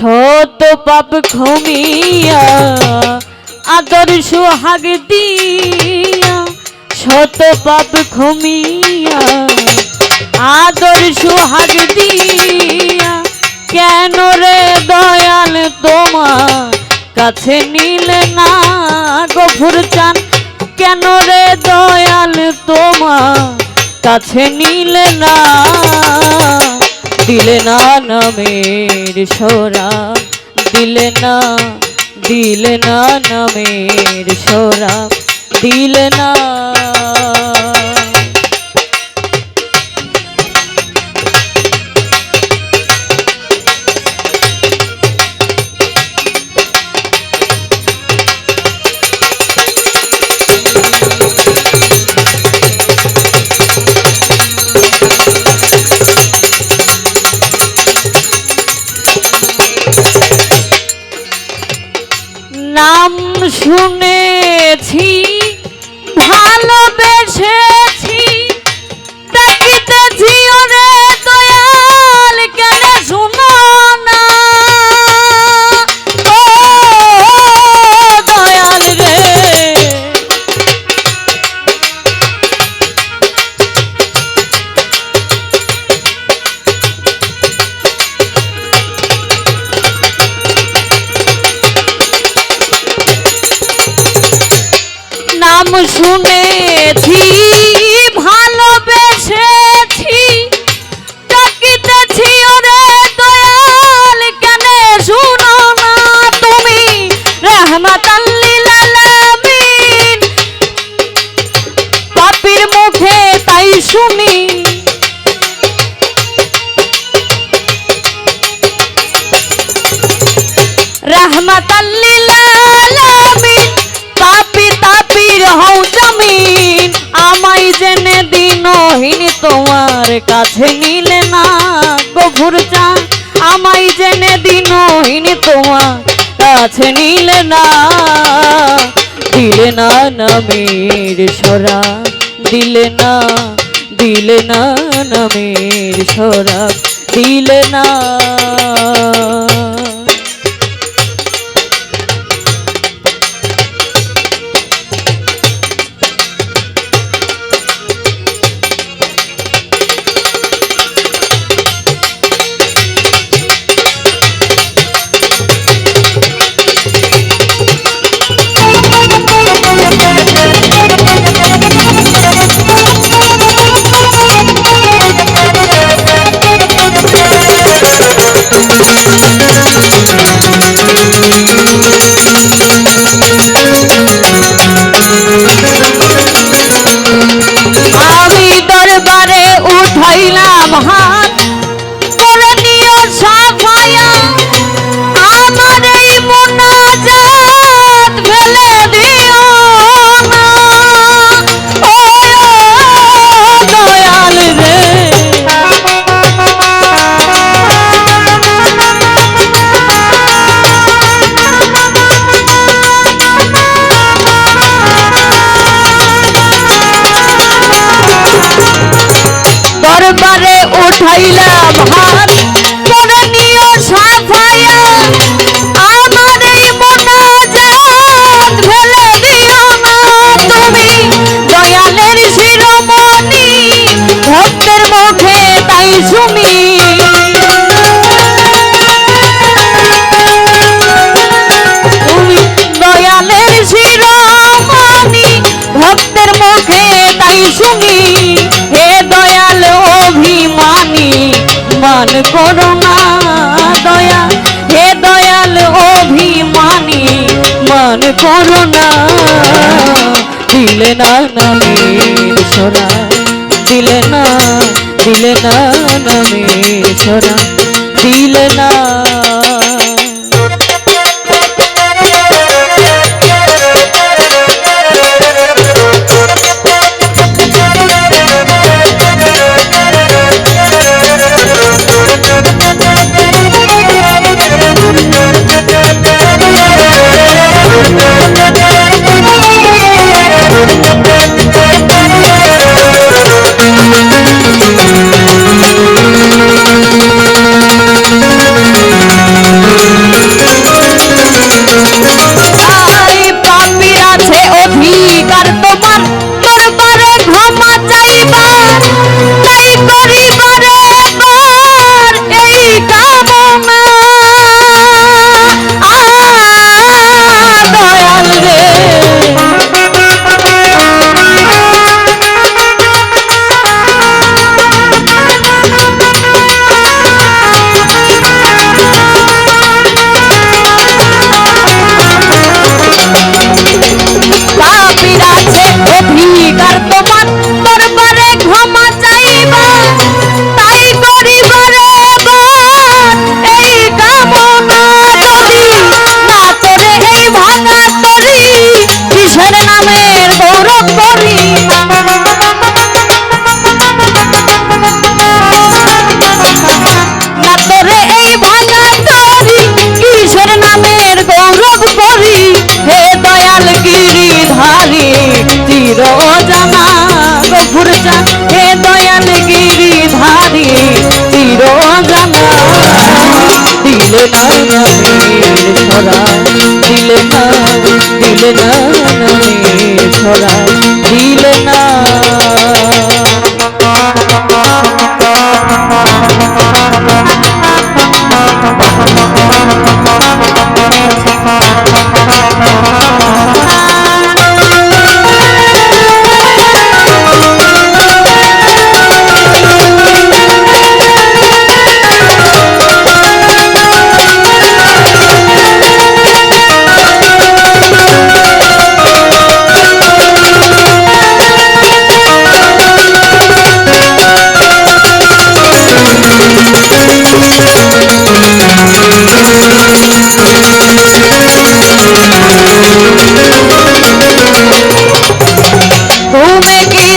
শত পাপ ক্ষমিয়া আদর সোহাগ দিয়া শত পাপ ক্ষমিয়া আদর সোহাগ দিয়া কেন রে দয়াল তোমার কাছে নিলে না গফুর চান কেন রে দয়াল তোমার কাছে নিলে না দিলে না নামের সোরা দিলে না দিলে না নামের সোরা দিলে না নাম শুনেছি ভালোবেসেছি পাপি তাপির হও জমিন। আমায় জেনে দিনহীন তোমার কাছে নিলে না গভুর চা আমায় জেনে দিনহীন তোমার কাছে নিলে না। দিলে না নামের সরা, দিলে না দিলে না নামের সরা, দিলে না। দরবারে উঠাইলাম হাত সাফায়া আমার এই মোনাজাত ফেলে দিও না তুমি। দয়ালের শিরোমণি, ভক্তের মুখে তাই শুনি করো দয়া, হে দয়াল অভিমানী, মান করো না দিলে না নামের সরা দিলে না দিলে না নামের সরা দিলে না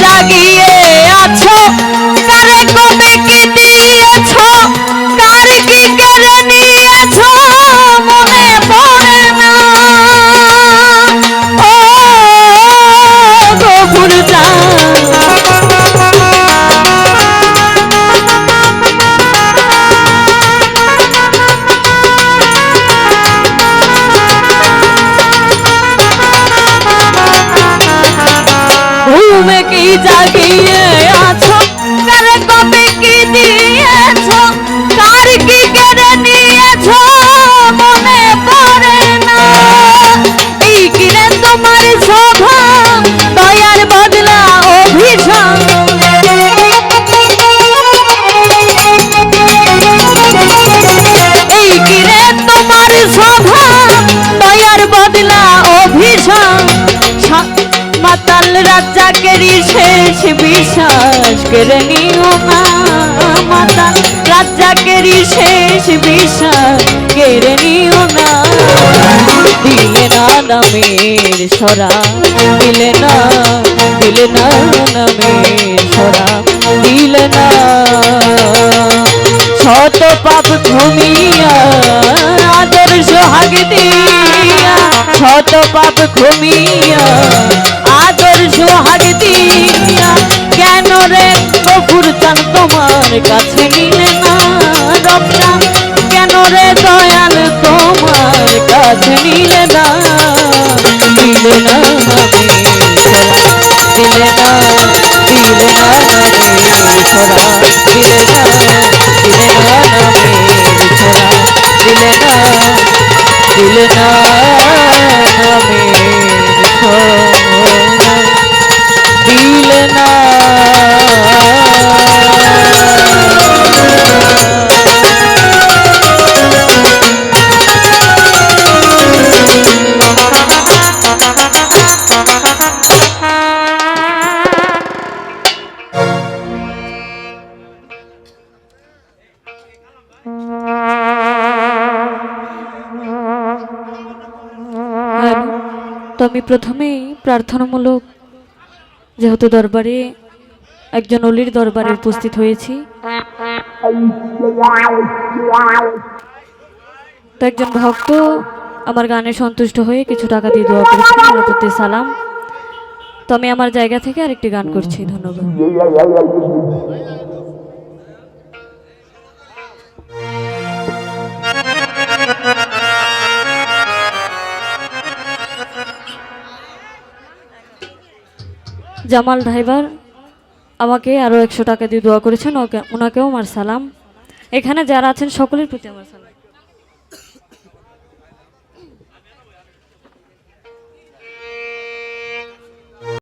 জাগিয়ে আছো। মাতাল রাজ্জাকেরই শেষ বিশ্বাস কেড়ে নিও না মাতাল রাজ্জাকেরই শেষ বিশ্বাস কেড়ে নিও না। দিলে না নামের সরা, দিলে না দিলে না নামের সরা, দিলে না। শত পাপ ঘুমিয়া আদর সোহাগ দিয়া, শত পাপ ঘুমিয়া কাছে আমি প্রথমেই প্রার্থনামূলক যেহেতু দরবারে একজন অলির দরবারে উপস্থিত হয়েছি। তো একজন ভক্ত আমার গানে সন্তুষ্ট হয়ে কিছু টাকা দিয়ে দোয়া করেছেন সালাম। তো আমি আমার জায়গা থেকে আরেকটি গান করছি, ধন্যবাদ। জামাল ড্রাইভার আমাকে আরও একশো টাকা দিয়ে দোয়া করেছেন, ওকে ওনাকেও আমার সালাম। এখানে যারা আছেন সকলের প্রতি আমার সালাম।